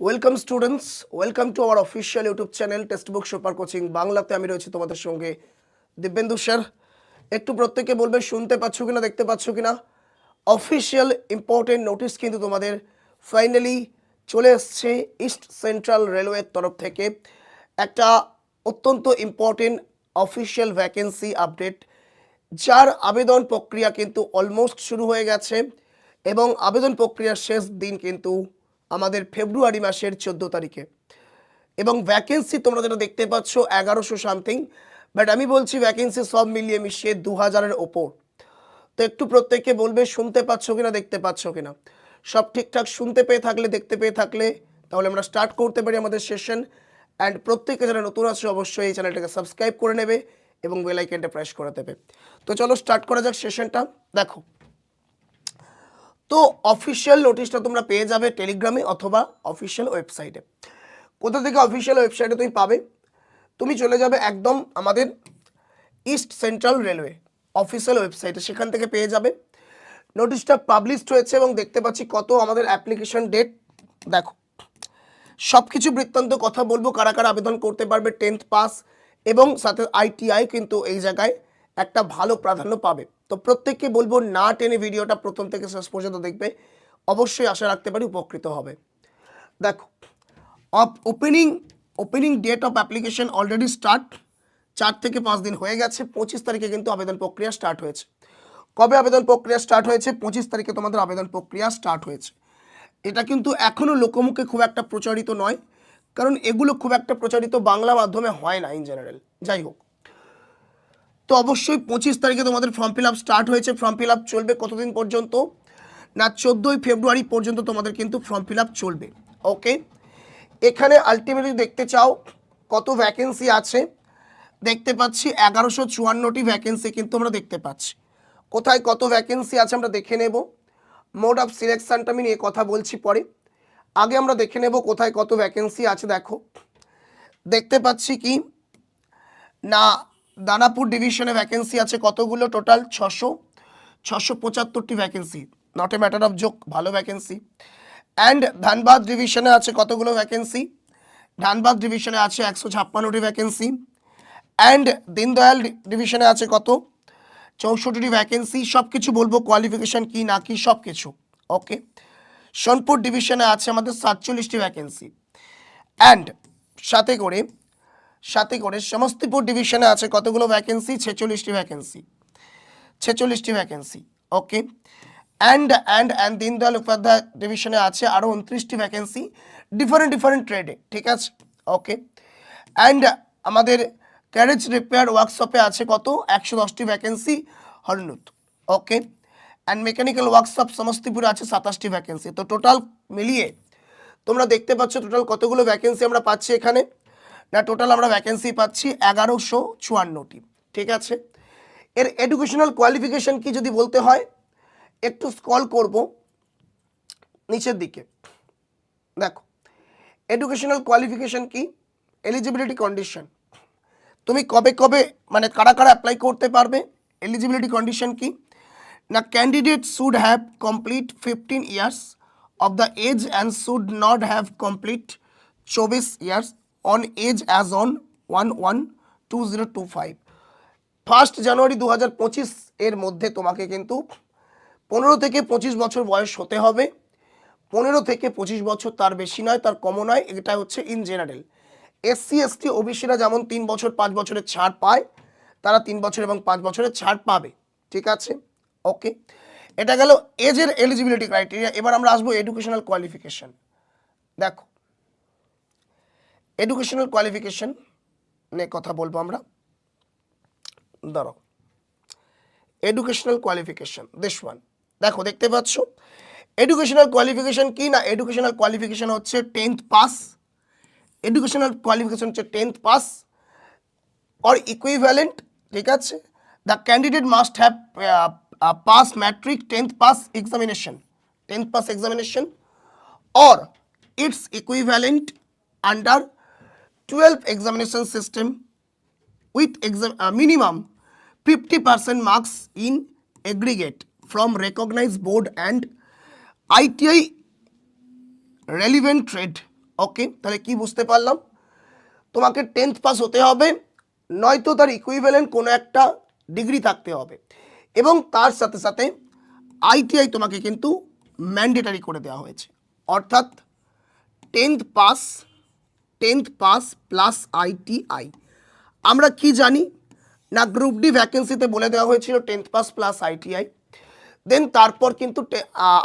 Welcome students welcome to our official YouTube channel text book super coaching বাংলাতে আমি রয়েছি তোমাদের সঙ্গে দিব্যেন্দু স্যার। একটু প্রত্যেকে বলবে, শুনতে পাচ্ছ কিনা, দেখতে পাচ্ছ কিনা? অফিসিয়াল ইম্পর্টেন্ট নোটিশ কিন্তু তোমাদের ফাইনালি চলে এসছে ইস্ট সেন্ট্রাল রেলওয়ের তরফ থেকে। একটা অত্যন্ত ইম্পর্টেন্ট অফিসিয়াল ভ্যাকেন্সি আপডেট যার আবেদন প্রক্রিয়া কিন্তু অলমোস্ট শুরু হয়ে গেছে এবং আবেদন প্রক্রিয়ার শেষ দিন কিন্তু আমাদের ফেব্রুয়ারি মাসের চোদ্দ তারিখে। এবং ভ্যাকেন্সি তোমরা যেটা দেখতে পাচ্ছ, এগারোশো সামথিং বাট আমি বলছি ভ্যাকেন্সি সব মিলিয়ে মিশিয়ে দু হাজারের ওপর। তো একটু প্রত্যেককে বলবে, শুনতে পাচ্ছ কিনা, দেখতে পাচ্ছ কিনা? সব ঠিকঠাক শুনতে পেয়ে থাকলে, দেখতে পেয়ে থাকলে, তাহলে আমরা স্টার্ট করতে পারি আমাদের সেশন অ্যান্ড প্রত্যেকে যারা নতুন আছে, অবশ্যই এই চ্যানেলটাকে সাবস্ক্রাইব করে নেবে এবং বেল আইকনটা প্রেস করে দেবে। তো চলো স্টার্ট করা যাক সেশনটা দেখো তো অফিসিয়াল নোটিশটা তোমরা পেয়ে যাবে টেলিগ্রামে অথবা অফিসিয়াল ওয়েবসাইটে কোথা থেকে অফিসিয়াল ওয়েবসাইটে তুমি পাবে? তুমি চলে যাবে একদম আমাদের ইস্ট সেন্ট্রাল রেলওয়ে অফিসিয়াল ওয়েবসাইটে সেখান থেকে পেয়ে যাবে। নোটিশটা পাবলিশড হয়েছে এবং দেখতে পাচ্ছি কত আমাদের অ্যাপ্লিকেশন ডেট দেখো সব কিছু বৃত্তান্ত কথা বলব, কারা কারা আবেদন করতে পারবে টেন্থ পাস এবং সাথে আইটিআই কিন্তু এই জায়গায় একটা ভালো প্রাধান্য পাবে। তো প্রত্যেককে বলব, না টেনে ভিডিওটা প্রথম থেকে শেষ পর্যন্ত দেখবে। অবশ্যই আশা রাখতে পারি উপকৃত হবে। দেখো opening opening date of application already start চার থেকে পাঁচ দিন হয়ে গেছে, পঁচিশ তারিখে কিন্তু আবেদন প্রক্রিয়া স্টার্ট হয়েছে। কবে আবেদন প্রক্রিয়া স্টার্ট হয়েছে? পঁচিশ তারিখে তোমাদের আবেদন প্রক্রিয়া স্টার্ট হয়েছে। এটা কিন্তু এখনও লোকমুখে খুব একটা প্রচারিত নয়, কারণ এগুলো খুব একটা প্রচারিত বাংলা মাধ্যমে হয় না ইন জেনারেল যাই হোক তো অবশ্যই পঁচিশ তারিখে তোমাদের ফর্ম ফিল আপ স্টার্ট হয়েছে। ফর্ম ফিল আপ চলবে কতদিন পর্যন্ত? না, চোদ্দোই ফেব্রুয়ারি পর্যন্ত তোমাদের কিন্তু ফর্ম ফিল আপ চলবে। ওকে এখানে আলটিমেটলি দেখতে চাও কত ভ্যাকেন্সি আছে। দেখতে পাচ্ছি এগারোশো চুয়ান্নটি ভ্যাকেন্সি কিন্তু আমরা দেখতে পাচ্ছি। কোথায় কত ভ্যাকেন্সি আছে আমরা দেখে নেব। মোড অফ সিলেকশনটা আমি নিয়ে কথা বলছি পরে। আগে আমরা দেখে নেব কোথায় কত ভ্যাকেন্সি আছে, দেখো। দেখতে পাচ্ছি কি? না দানাপুর ডিভিশনে ভ্যাকেন্সি আছে কতগুলো টোটাল ছশো। ছশো পঁচাত্তরটি vacancy not a matter of joke ভালো ভ্যাকেন্সি অ্যান্ড ধানবাদ ডিভিশনে আছে কতগুলো ভ্যাকেন্সি ধানবাদ ডিভিশনে আছে একশো ছাপ্পান্নটি ভ্যাকেন্সি অ্যান্ড দীনদয়াল ডিভিশনে আছে কত? চৌষট্টিটি ভ্যাকেন্সি সব কিছু বলব কোয়ালিফিকেশান কী, না কি সব কিছু ওকে সোনপুর ডিভিশনে আছে আমাদের সাতচল্লিশটি ভ্যাকেন্সি অ্যান্ড সাথে করে সাথে করে সমস্তিপুর ডিভিশনে আছে কতগুলো ভ্যাকেন্সি ছেচল্লিশটি vacancy ছেচল্লিশটি vacancy okay and and and Deendayal Upadhyaya ডিভিশনে আছে আরও উনত্রিশটি ভ্যাকেন্সি ডিফারেন্ট ডিফারেন্ট ট্রেডে ঠিক আছে? ওকে অ্যান্ড আমাদের ক্যারেজ রিপেয়ার ওয়ার্কশপে আছে কত? একশো দশটি vacancy হরনুত okay and mechanical workshop সমস্তিপুরে আছে সাতাশটি ভ্যাকেন্সি তো টোটাল মিলিয়ে তোমরা দেখতে পাচ্ছ টোটাল কতগুলো ভ্যাকেন্সি আমরা পাচ্ছি এখানে? না টোটাল আমরা ভ্যাকেন্সি পাচ্ছি এগারোশো চুয়ান্নটি ঠিক আছে? এর এডুকেশনাল কোয়ালিফিকেশন কি যদি বলতে হয়, একটু স্কল করব নিচের দিকে। দেখো এডুকেশনাল কোয়ালিফিকেশন কি? এলিজিবিলিটি কন্ডিশন তুমি কবে কবে মানে কারা কারা অ্যাপ্লাই করতে পারবে? এলিজিবিলিটি কন্ডিশন কি? না candidate should have complete fifteen years of the age and should not have complete চব্বিশ years on age as on one one two zero two five first January দু হাজার পঁচিশ এর মধ্যে তোমাকে কিন্তু পনেরো থেকে পঁচিশ বছর বয়স হতে হবে। পনেরো থেকে পঁচিশ বছর তার বেশি নয়, তার কমও নয় এটা হচ্ছে ইন জেনারেল এসসি এসটি ওবিসিরা যেমন তিন বছর, পাঁচ বছরের ছাড় পায়, তারা তিন বছর এবং পাঁচ বছরের ছাড় পাবে। ঠিক আছে? ওকে এটা গেল এজের এলিজিবিলিটি ক্রাইটেরিয়া এবার আমরা আসব এডুকেশনাল কোয়ালিফিকেশন দেখো এডুকেশনাল কোয়ালিফিকেশন নিয়ে কথা বলব আমরা। ধরো এডুকেশনাল কোয়ালিফিকেশন দিস ওয়ান দেখো, দেখতে পাচ্ছ? এডুকেশনাল কোয়ালিফিকেশন কি না? এডুকেশনাল কোয়ালিফিকেশন হচ্ছে টেন্থ পাস এডুকেশনাল কোয়ালিফিকেশন হচ্ছে টেন্থ পাস অর ইকুইভ্যালেন্ট ঠিক আছে? The candidate must have pass matric tenth pass examination tenth pass examination or it's equivalent under 12 examination system with exam, uh, minimum 50% marks in aggregate from recognized board and ITI relevant trade. Okay তাহলে কি বুঝতে পারলাম? তোমাকে tenth pass হতে হবে নয়তো তার equivalent কোনো একটা ডিগ্রি থাকতে হবে। এবং তার সাথে সাথে আইটিআই তোমাকে কিন্তু ম্যান্ডেটারি করে দেওয়া হয়েছে। অর্থাৎ tenth pass tenth pass plus ITI আমরা কি জানি? না গ্রুপ ডি ভ্যাকেন্সিতে বলে দেওয়া হয়েছিল tenth pass plus ITI then তারপর কিন্তু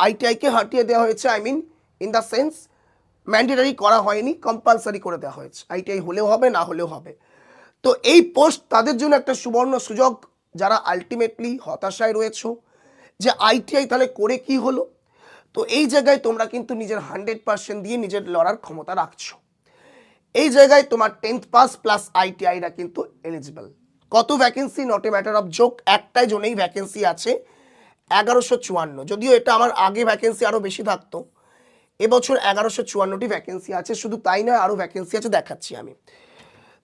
আইটিআইকে হাটিয়ে দেওয়া হয়েছে I mean in the sense mandatory করা হয়নি কম্পালসারি করে দেওয়া হয়েছে। আইটিআই হলেও হবে, না হলেও হবে। তো এই পোস্ট তাদের জন্য একটা সুবর্ণ সুযোগ, যারা আলটিমেটলি হতাশায় রয়েছো, যে আইটিআই তাহলে করে কি হলো? তো এই জায়গায় তোমরা কিন্তু নিজের হান্ড্রেড পার্সেন্ট দিয়ে নিজের লড়ার ক্ষমতা রাখছো। এই জায়গায় তোমার টেন্থ পাস প্লাস আইটিআইরা কিন্তু এলিজিবল কত vacancy not a matter of joke একটাই জন্যই ভ্যাকেন্সি আছে, এগারোশো চুয়ান্ন। যদিও এটা আমার আগে ভ্যাকেন্সি আরও বেশি থাকতো, এবছর এগারোশো চুয়ান্নটি ভ্যাকেন্সি আছে, শুধু তাই নয় আরও ভ্যাকেন্সি আছে দেখাচ্ছি আমি।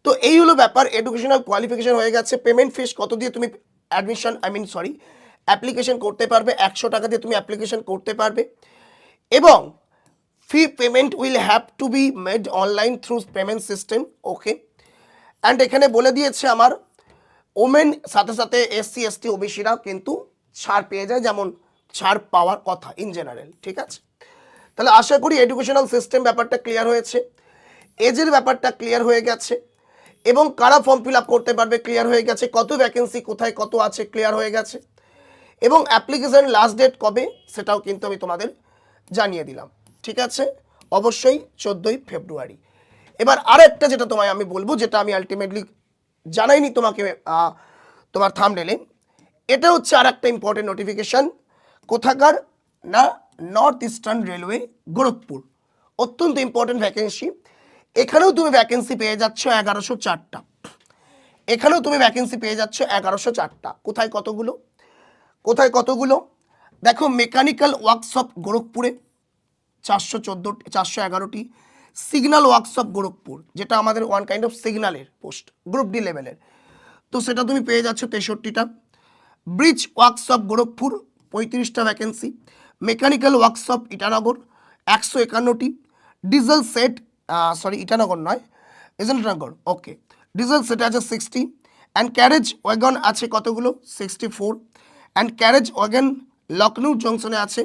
তো এই হলো ব্যাপার এডুকেশনাল কোয়ালিফিকেশন হয়ে গেছে পেমেন্ট ফিস কত দিয়ে তুমি admission I mean sorry application করতে পারবে, একশো টাকা দিয়ে তুমি অ্যাপ্লিকেশন করতে পারবে। এবং fee payment will have to be made online through payment system okay and এখানে বলে দিয়েছে আমার ওমেন, সাথে সাথে এসসি, এসটি, ওবিসিরা কিন্তু ছাড় পেয়ে যায়, যেমন ছাড় পাওয়ার কথা ইন জেনারেল ঠিক আছে? তাহলে আশা করি এডুকেশনাল সিস্টেম ব্যাপারটা ক্লিয়ার হয়েছে এজের ব্যাপারটা ক্লিয়ার হয়ে গেছে, এবং কারা ফর্ম ফিল করতে পারবে ক্লিয়ার হয়ে গেছে, কত ভ্যাকেন্সি কোথায়, কত আছে ক্লিয়ার হয়ে গেছে, এবং অ্যাপ্লিকেশন লাস্ট ডেট কবে, সেটাও কিন্তু আমি তোমাদের জানিয়ে দিলাম। ঠিক আছে? অবশ্যই চোদ্দোই ফেব্রুয়ারি। এবার আরেকটা যেটা তোমায় আমি বলব, যেটা আমি আলটিমেটলি জানাইনি তোমাকে তোমার থামডেলে এটা হচ্ছে আর একটা ইম্পর্টেন্ট নোটিফিকেশান কোথাকার না নর্থ ইস্টার্ন রেলওয়ে গোরখপুর অত্যন্ত ইম্পর্টেন্ট ভ্যাকেন্সি এখানেও তুমি ভ্যাকেন্সি পেয়ে যাচ্ছ এগারোশো চারটা। এখানেও তুমি ভ্যাকেন্সি পেয়ে যাচ্ছ এগারোশো চারটা। কোথায় কতগুলো? কোথায় কতগুলো? দেখো মেকানিক্যাল ওয়ার্কশপ গোরখপুরে চারশো চোদ্দ, চারশো এগারোটি সিগন্যাল ওয়ার্কশপ গোরখপুর যেটা আমাদের ওয়ান কাইন্ড অফ সিগনালের পোস্ট গ্রুপ ডি লেভেলের তো সেটা তুমি পেয়ে যাচ্ছ তেষট্টিটা। ব্রিজ ওয়ার্কশপ গোরখপুর পঁয়ত্রিশটা ভ্যাকেন্সি মেকানিক্যাল ওয়ার্কশপ ইটানগর একশো একান্নটি। ডিজেল সেট সরি ইটানগর নয় ইজেন্টনগর ওকে ডিজেল সেট আছে সিক্সটি অ্যান্ড ক্যারেজ ওয়াগন আছে কতগুলো? Sixty four and carriage wagon Lucknow জংশনে আছে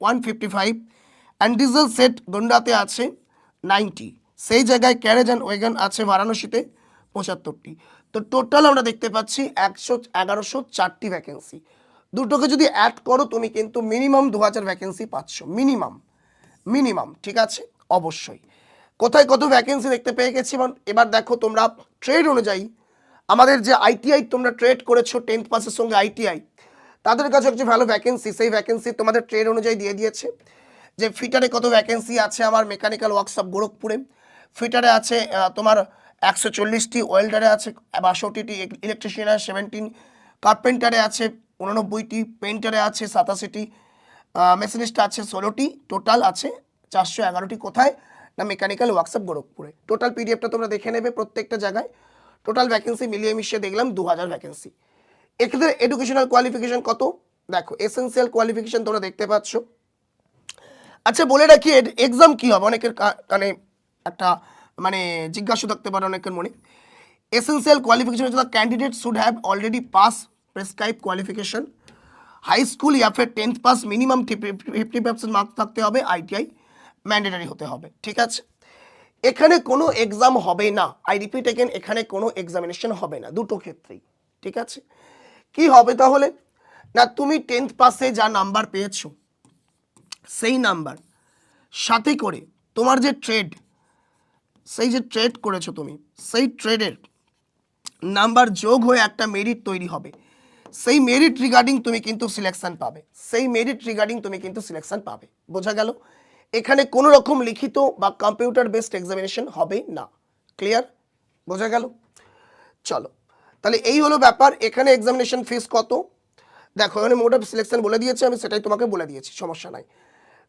one fifty five and diesel set গন্ডাতে আছে নাইনটি সেই জায়গায় ক্যারেজ অ্যান্ড ওয়েগন আছে বারাণসীতে পঁচাত্তরটি। তো টোটাল আমরা দেখতে পাচ্ছি একশো, এগারোশো চারটি ভ্যাকেন্সি দুটোকে যদি অ্যাড করো, তুমি কিন্তু মিনিমাম দু হাজার ভ্যাকেন্সি পাচ্ছ। মিনিমাম মিনিমাম ঠিক আছে? অবশ্যই। কোথায় কত ভ্যাকেন্সি দেখতে পেয়ে গেছি? এবার দেখো তোমরা ট্রেড অনুযায়ী। আমাদের যে আইটিআই তোমরা ট্রেড করেছ টেন্থ পাসের সঙ্গে আইটিআই তাদের কাছে হচ্ছে ভালো ভ্যাকেন্সি সেই ভ্যাকেন্সি তোমাদের ট্রেড অনুযায়ী দিয়ে দিয়েছে। যে ফিটারে কত ভ্যাকেন্সি আছে আমার মেকানিক্যাল ওয়ার্কশপ গোরখপুরে? ফিটারে আছে তোমার একশো চল্লিশটি ওয়েল্ডারে আছে, বাষট্টিটি ইলেকট্রিশিয়ানে সেভেন্টিন কার্পেন্টারে আছে, উননব্বইটি পেন্টারে আছে, সাতাশিটি মেশিনিস্ট আছে, ষোলোটি টোটাল আছে, চারশো এগারোটি কোথায়? না মেকানিক্যাল ওয়ার্কশপ গোরখপুরে। টোটাল পিডিএফটা তোমরা দেখে নেবে প্রত্যেকটা জায়গায়। টোটাল ভ্যাকেন্সি মিলিয়ে মিশিয়ে দেখলাম দু হাজার ভ্যাকেন্সি এক্ষেত্রে এডুকেশনাল কোয়ালিফিকেশন কত? দেখো এসেন্সিয়াল কোয়ালিফিকেশন তোমরা দেখতে পাচ্ছ। আচ্ছা বলে রাখি এক্সাম কি হবে? অনেকের কানে একটা মানে জিজ্ঞাসা থাকতে পারে অনেকের মনে। এসেন্সিয়াল কোয়ালিফিকেশন হচ্ছে candidate should have already pass prescribe qualification high school ইয়া ফের tenth pass minimum fifty percent marks থাকতে হবে আইটিআই ম্যান্ডেটারি হতে হবে, ঠিক আছে? এখানে কোনো এক্সাম হবে না। আই রিপিট এগেন এখানে কোনো এক্সামিনেশন হবে না, দুটো ক্ষেত্রেই, ঠিক আছে? কি হবে তাহলে? না, তুমি টেন্থ পাসে যা নাম্বার পেয়েছ সেই নাম্বার। সাথে করে তোমার যে ট্রেড সেই যে ট্রেড করেছ তুমি, সেই ট্রেডের নাম্বার যোগ হয়ে একটা মেরিট তৈরি হবে। সেই মেরিট রিগার্ডিং তুমি কিন্তু সিলেকশন পাবে। সেই মেরিট রিগার্ডিং তুমি কিন্তু সিলেকশন পাবে। বোঝা গেল? এখানে কোনো রকম লিখিত বা কম্পিউটার বেসড এক্সামিনেশন হবে না। ক্লিয়ার বোঝা গেল? চলো, তাহলে এই হলো ব্যাপার। এখানে এক্সামিনেশন ফিস কত? দেখো, এখানে মোড অফ সিলেকশন বলে দিয়েছে, আমি সেটাই তোমাকে বলে দিয়েছি, সমস্যা নাই।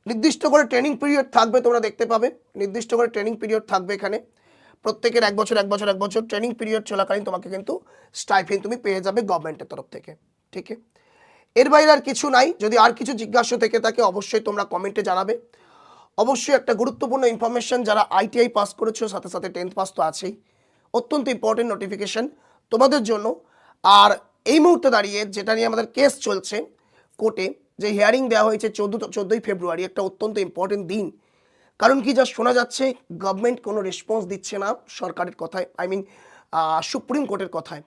নির্দিষ্ট করে ট্রেনিং পিরিয়ড থাকবে, তোমরা দেখতে পাবে। নির্দিষ্ট করে ট্রেনিং পিরিয়ড থাকবে এখানে। প্রত্যেকের এক বছর এক বছর এক বছর ট্রেনিং পিরিয়ড চলাকালীন তোমাকে কিন্তু স্টাইফিন তুমি পেয়ে যাবে গভর্নমেন্টের তরফ থেকে, ঠিক এর বাইরে আর কিছু নাই। যদি আর কিছু জিজ্ঞাসা থেকে থাকে, অবশ্যই তোমরা কমেন্টে জানাবে। অবশ্যই একটা গুরুত্বপূর্ণ ইনফরমেশন যারা আইটিআই পাস করেছ, সাথে সাথে টেন্থ পাস তো আছেই। অত্যন্ত ইম্পর্টেন্ট নোটিফিকেশন তোমাদের জন্য। আর এই মুহূর্তে দাঁড়িয়ে যেটা নিয়ে আমাদের কেস চলছে কোর্টে যে হিয়ারিং দেওয়া হয়েছে চোদ্দ চোদ্দোই ফেব্রুয়ারি, একটা অত্যন্ত ইম্পর্টেন্ট দিন। কারণ কি যা শোনা যাচ্ছে গভর্নমেন্ট কোনো রেসপন্স দিচ্ছে না সরকারের কথায় আই মিন সুপ্রিম কোর্টের কথায়।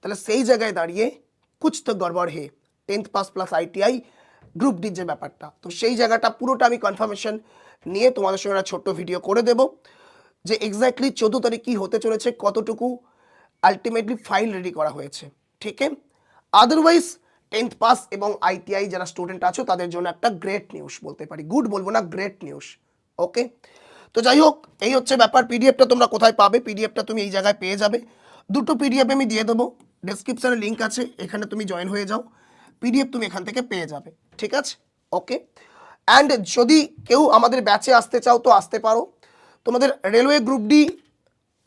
তাহলে সেই জায়গায় দাঁড়িয়ে কুছ তো গড়বড় হে। Tenth pass plus ITI group ডির যে ব্যাপারটা। তো সেই জায়গাটা পুরোটা আমি কনফার্মেশন নিয়ে তোমাদের সঙ্গে একটা ছোট্ট ভিডিও করে দেব, যে এক্স্যাক্টলি চোদ্দ তারিখ কী হতে চলেছে, কতটুকু আলটিমেটলি ফাইল রেডি করা হয়েছে। ঠিক আছে? আদারওয়াইজ টেন্থ পাস এবং আইটিআই যারা স্টুডেন্ট আছো, তাদের জন্য একটা গ্রেট নিউজ বলতে পারি। গুড বলব না, গ্রেট নিউজ। ওকে? তো যাই হোক, এই হচ্ছে ব্যাপার। পিডিএফটা তোমরা কোথায় পাবে? পিডিএফটা তুমি এই জায়গায় পেয়ে যাবে। দুটো পিডিএফ আমি দিয়ে দেবো। ডেসক্রিপশানে লিঙ্ক আছে, এখানে তুমি জয়েন হয়ে যাও। পিডিএফ তুমি এখান থেকে পেয়ে যাবে। ঠিক আছে? ওকে? অ্যান্ড যদি কেউ আমাদের ব্যাচে আসতে চাও, তো আসতে পারো। তোমাদের railway group D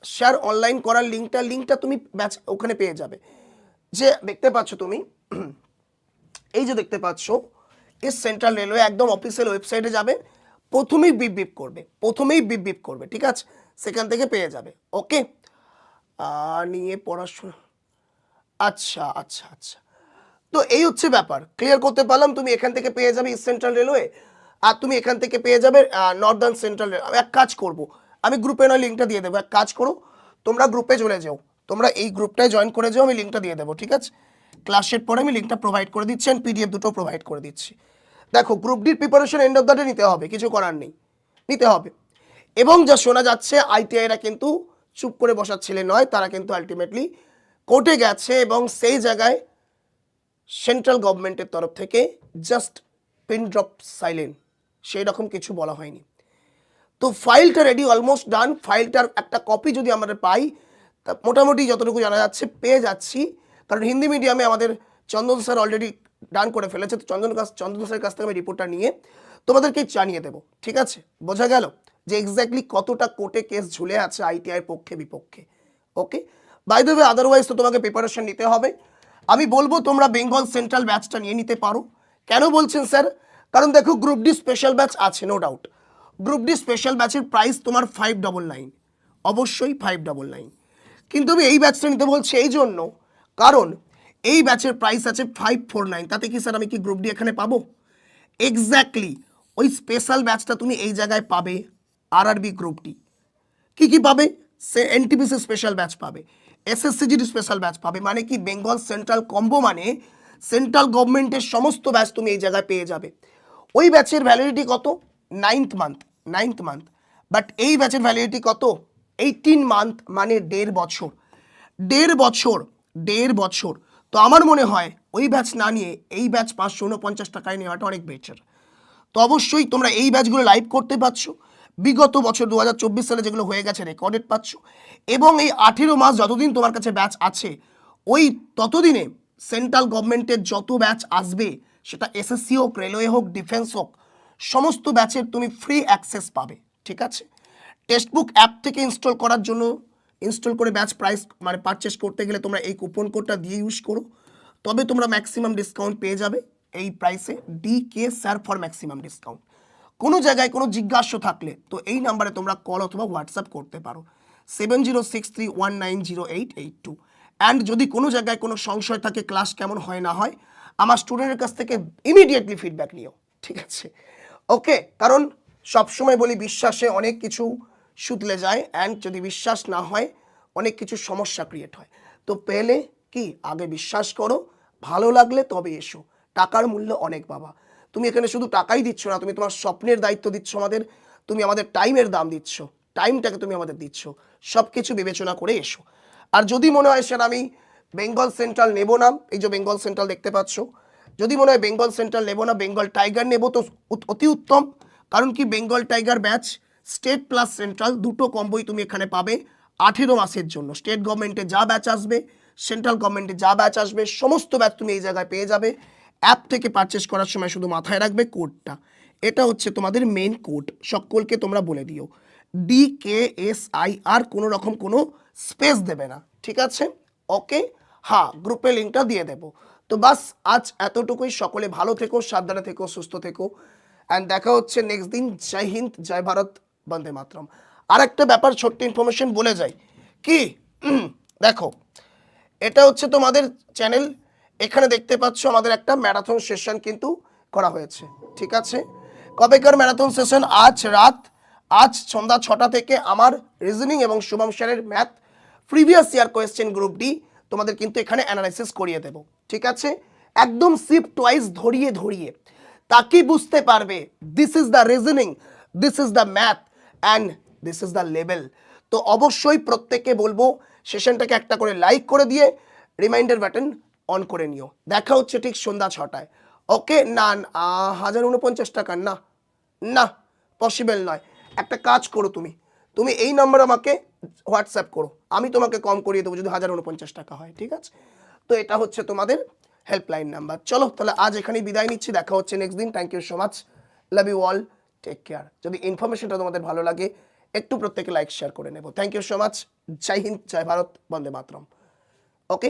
share online করার লিঙ্কটা লিঙ্কটা তুমি ব্যাচ ওখানে পেয়ে যাবে। যে দেখতে পাচ্ছ তুমি এই যে দেখতে পাচ্ছ এই সেন্ট্রাল রেলওয়ে একদম অফিসিয়াল ওয়েবসাইটে যাবে, প্রথমেই বিপ বিপ করবে, প্রথমেই বিপ বিপ করবে, ঠিক আছে? সেখান থেকে পেয়ে যাবে ওকে নিয়ে পড়াশোনা আচ্ছা আচ্ছা আচ্ছা। তো এই হচ্ছে ব্যাপার ক্লিয়ার করতে পারলাম, তুমি এখান থেকে পেয়ে যাবে ইস্ট সেন্ট্রাল রেলওয়ে আর তুমি এখান থেকে পেয়ে যাবে নর্দার্ন সেন্ট্রাল রেলওয়ে এক কাজ করব, আমি গ্রুপে নয় লিঙ্কটা দিয়ে দেবো, এক কাজ করো, তোমরা গ্রুপে চলে যাও, তোমরা এই গ্রুপটায় জয়েন করে যাও, আমি লিঙ্কটা দিয়ে দেবো, ঠিক আছে? ক্লাসের পরে আমি লিঙ্কটা প্রোভাইড করে দিচ্ছি অ্যান্ড পিডিএফ দুটো প্রোভাইড করে দিচ্ছি। দেখো গ্রুপ ডির preparation end of the day নিতে হবে, কিছু করার নেই, নিতে হবে। এবং যা শোনা যাচ্ছে আইটিআইরা কিন্তু চুপ করে বসার ছেলে নয়, তারা কিন্তু আলটিমেটলি কোর্টে গেছে এবং সেই জায়গায় সেন্ট্রাল গভর্নমেন্টের তরফ থেকে জাস্ট পিন ড্রপ সাইলেন্ট সেই রকম কিছু বলা হয়নি। তো ফাইলটা রেডি অলমোস্ট ডান ফাইলটার একটা কপি যদি আমরা পাই, তা মোটামুটি যতটুকু জানা যাচ্ছে, পেয়ে যাচ্ছি। কারণ হিন্দি মিডিয়ামে আমাদের চন্দন স্যার অলরেডি ডান করে ফেলেছে, তো চন্দন কাছ চন্দন স্যারের কাছ থেকে আমি রিপোর্টটা নিয়ে তোমাদেরকে জানিয়ে দেবো, ঠিক আছে? বোঝা গেল যে এক্স্যাক্টলি কতটা কোর্টে কেস ঝুলে আছে আইটিআই পক্ষে, বিপক্ষে ওকে বাই ওয়ে আদারওয়াইজ তো তোমাকে প্রিপারেশন নিতে হবে। আমি বলব তোমরা বেঙ্গল সেন্ট্রাল ব্যাচটা নিয়ে নিতে পারো। কেন বলছেন স্যার? কারণ দেখো গ্রুপ ডি স্পেশাল ব্যাচ আছে no doubt group D special ব্যাচের প্রাইস তোমার ফাইভ ডবল নাইন অবশ্যই ফাইভ ডবল নাইন কিন্তু আমি এই ব্যাচটা নিতে বলছি এই জন্য কারণ এই ব্যাচের প্রাইস আছে ফাইভ ফোর নাইন তাতে কি স্যার আমি কি গ্রুপ ডি এখানে পাবো? এক্স্যাক্টলি ওই স্পেশাল ব্যাচটা তুমি এই জায়গায় পাবে আর আরবি গ্রুপ ডি কি কি পাবে? সে এনটিপিসি স্পেশাল ব্যাচ পাবে এসএসসিজির স্পেশাল ব্যাচ পাবে মানে কি বেঙ্গল সেন্ট্রাল কম্বো মানে সেন্ট্রাল গভর্নমেন্টের সমস্ত ব্যাচ তুমি এই জায়গায় পেয়ে যাবে। ওই ব্যাচের ভ্যালিডিটি কত? Ninth month ninth month but এই ব্যাচের ভ্যালিডিটি কত? এইটিন মান্থ মানে দেড় বছর। দেড় বছর দেড় বছর। তো আমার মনে হয় ওই ব্যাচ না নিয়ে এই ব্যাচ পাঁচশো উনপঞ্চাশ টাকায় নেওয়াটা অনেক বেটার তো অবশ্যই তোমরা এই ব্যাচগুলো লাইভ করতে পারছ। বিগত বছর দু হাজার চব্বিশ সালে যেগুলো হয়ে গেছে রেকর্ডেড পাচ্ছ। এবং এই আঠেরো মাস যতদিন তোমার কাছে ব্যাচ আছে, ওই ততদিনে সেন্ট্রাল গভর্নমেন্টের যত ব্যাচ আসবে, সেটা এসএসসি হোক রেলওয়ে হোক ডিফেন্স হোক, সমস্ত ব্যাচের তুমি ফ্রি অ্যাক্সেস পাবে। ঠিক আছে? টেক্সটবুক অ্যাপ থেকে ইনস্টল করার জন্য ইনস্টল করে ব্যাচ প্রাইস মানে পারচেস করতে গেলে তোমরা এই কুপন কোডটা দিয়ে ইউজ করো। তবে তোমরা ম্যাক্সিমাম ডিসকাউন্ট পেয়ে যাবে এই প্রাইসে D K sir for maximum discount কোনো জায়গায় কোনো জিজ্ঞাসা থাকলে তো এই নাম্বারে তোমরা কল অথবা হোয়াটসঅ্যাপ করতে পারো। Seven zero six three one nine zero eight eight two and যদি কোনো জায়গায় কোনো সংশয় থাকে ক্লাস কেমন হয়, না হয়, আমার স্টুডেন্টের কাছ থেকে ইমিডিয়েটলি ফিডব্যাক নিও। ঠিক আছে? ওকে কারণ সবসময় বলি, বিশ্বাসে অনেক কিছু সুতলে যায় অ্যান্ড যদি বিশ্বাস না হয়, অনেক কিছু সমস্যা ক্রিয়েট হয়। তো পেলে কি? আগে বিশ্বাস করো, ভালো লাগলে তবে এসো। টাকার মূল্য অনেক বাবা। তুমি এখানে শুধু টাকাই দিচ্ছ না, তুমি তোমার স্বপ্নের দায়িত্ব দিচ্ছ আমাদের, তুমি আমাদের টাইমের দাম দিচ্ছ। টাইমটাকে তুমি আমাদের দিচ্ছ। সব কিছু বিবেচনা করে এসো। আর যদি মনে হয়, স্যার, আমি বেঙ্গল সেন্ট্রাল নেব না, এই যে বেঙ্গল সেন্ট্রাল দেখতে পাচ্ছ, যদি মনে হয় বেঙ্গল সেন্ট্রাল নেব না বেঙ্গল টাইগার নেব তো অতি উত্তম। কারণ কি? Bengal tiger batch state plus central দুটো কম্বোই তুমি এখানে পাবে আঠেরো মাসের জন্য। স্টেট গভর্নমেন্টে যা ব্যাচ আসবে সেন্ট্রাল গভর্নমেন্টে যা ব্যাচ আসবে, সমস্ত ব্যাচ তুমি এই জায়গায় পেয়ে যাবে। অ্যাপ থেকে পারচেস করার সময় শুধু মাথায় রাখবে কোডটা এটা হচ্ছে তোমাদের মেন কোড সকলকে তোমরা বলে দিও। D K S I R কোনো রকম কোনো স্পেস দেবে না। ঠিক আছে? ওকে হ্যাঁ গ্রুপে লিঙ্কটা দিয়ে দেবো। তো বাস, আজ এতটুকুই। সকলে ভালো থেকো, সাবধানে থেকো, সুস্থ থেকো। অ্যান্ড দেখা হচ্ছে নেক্সট দিন। জয় হিন্দ, জয় ভারত। বন্দে মাতরম। আর একটা ব্যাপার ছোট্ট ইনফরমেশন বলে যাই। কি? দেখো, এটা হচ্ছে তোমাদের চ্যানেল এখানে দেখতে পাচ্ছ আমাদের একটা ম্যারাথন সেশন কিন্তু করা হয়েছে, ঠিক আছে? কবেকার ম্যারাথন সেশন আজ রাত, আজ সন্ধ্যা ছটা থেকে আমার রিজনিং এবং শুভম স্যারের math previous year question group D তোমাদের কিন্তু এখানে অ্যানালাইসিস করিয়ে দেব, ঠিক আছে? একদম শিফট ওয়াইজ ধরিয়ে ধরিয়ে। তাকে বুঝতে পারবে? This is the reasoning this is the math and this is the level তো অবশ্যই প্রত্যেককে বলব সেশনটাকে একটা করে লাইক করে দিয়ে রিমাইন্ডার বাটন অন করে নিও। দেখা হচ্ছে ঠিক সন্ধ্যা ছটায়। ওকে না হাজার উনপঞ্চাশ টাকা, না না পসিবল নয়। একটা কাজ করো তুমি। তুমি এই নাম্বার আমাকে হোয়াটসঅ্যাপ করো। আমি তোমাকে কম করিয়ে দেবো যদি হাজার উনপঞ্চাশ টাকা হয়, ঠিক আছে? তো এটা হচ্ছে তোমাদের হেল্পলাইন নাম্বার চলো, তাহলে আজ এখানেই বিদায় নিচ্ছি। দেখা হচ্ছে নেক্সট দিন। Thank you so much love you all take care যদি ইনফরমেশনটা তোমাদের ভালো লাগে, একটু প্রত্যেকে লাইক শেয়ার করে নেব। থ্যাংক ইউ সো মাচ জয় হিন্দ জয় ভারত বন্দে মাতরম ওকে